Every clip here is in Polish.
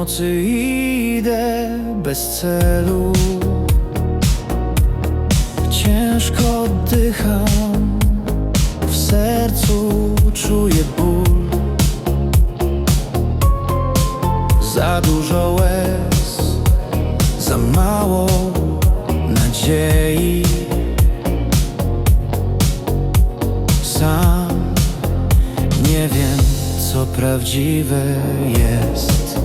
Nocy idę bez celu. Ciężko oddycham W sercu czuję ból. Za dużo łez Za mało nadziei. Sam nie wiem, co prawdziwe jest.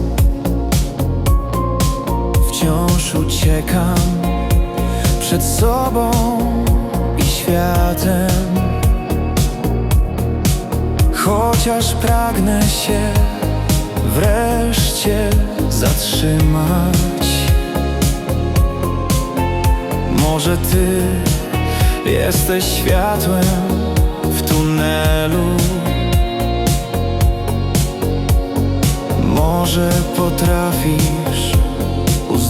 Wciąż uciekam przed sobą i światem. Chociaż pragnę się wreszcie zatrzymać. Może ty jesteś światłem w tunelu. Może potrafisz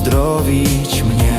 uzdrowić mnie.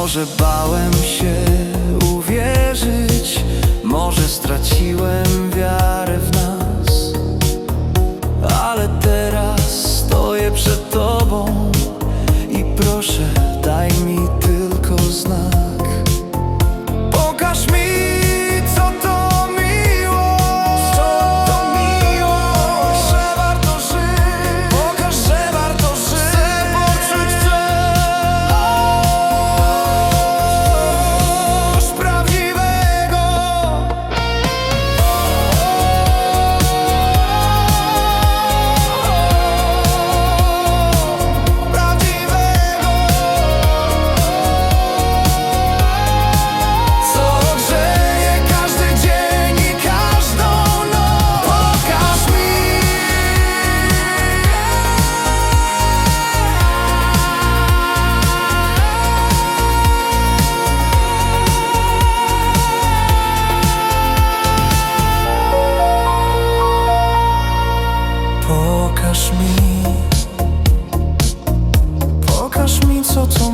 Może bałem się uwierzyć, Pokaż mi Pokaż mi co to